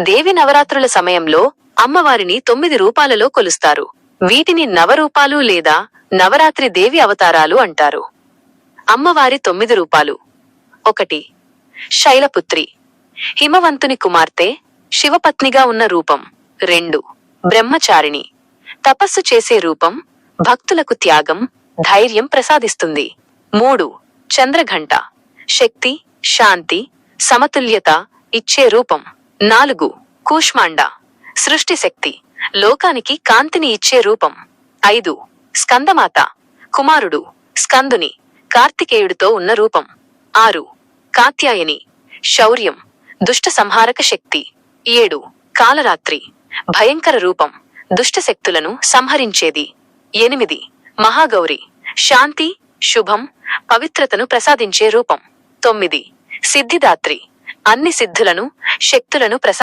దేవి నవరాత్రుల సమయంలో అమ్మవారిని తొమ్మిది రూపాలలో కొలుస్తారు. వీటిని నవరూపాలు లేదా నవరాత్రి దేవి అవతారాలు అంటారు. అమ్మవారి తొమ్మిది రూపాలు. ఒకటి. శైలపుత్రి. హిమవంతుని కుమార్తె శివపత్నిగా ఉన్న రూపం. రెండు. బ్రహ్మచారిణి. తపస్సు చేసే రూపం భక్తులకు త్యాగం ధైర్యం ప్రసాదిస్తుంది. మూడు. చంద్రఘంట. శక్తి శాంతి సమతుల్యత ఇచ్చే రూపం. నాలుగు కూష్మాండ సృష్టి శక్తి లోకానికి కాంతిని ఇచ్చే రూపం. ఐదు స్కందమాత కుమారుడు స్కందుని కార్తికేయుడితో ఉన్న రూపం. ఆరు కాత్యాయని శౌర్యం దుష్ట సంహారక శక్తి. ఏడు కాలరాత్రి భయంకర రూపం దుష్ట శక్తులను సంహరించేది. ఎనిమిది మహాగౌరి శాంతి శుభం పవిత్రతను ప్రసాదించే రూపం. తొమ్మిది సిద్ధిదాత్రి అన్ని సిద్ధులను శక్తులను ప్రసా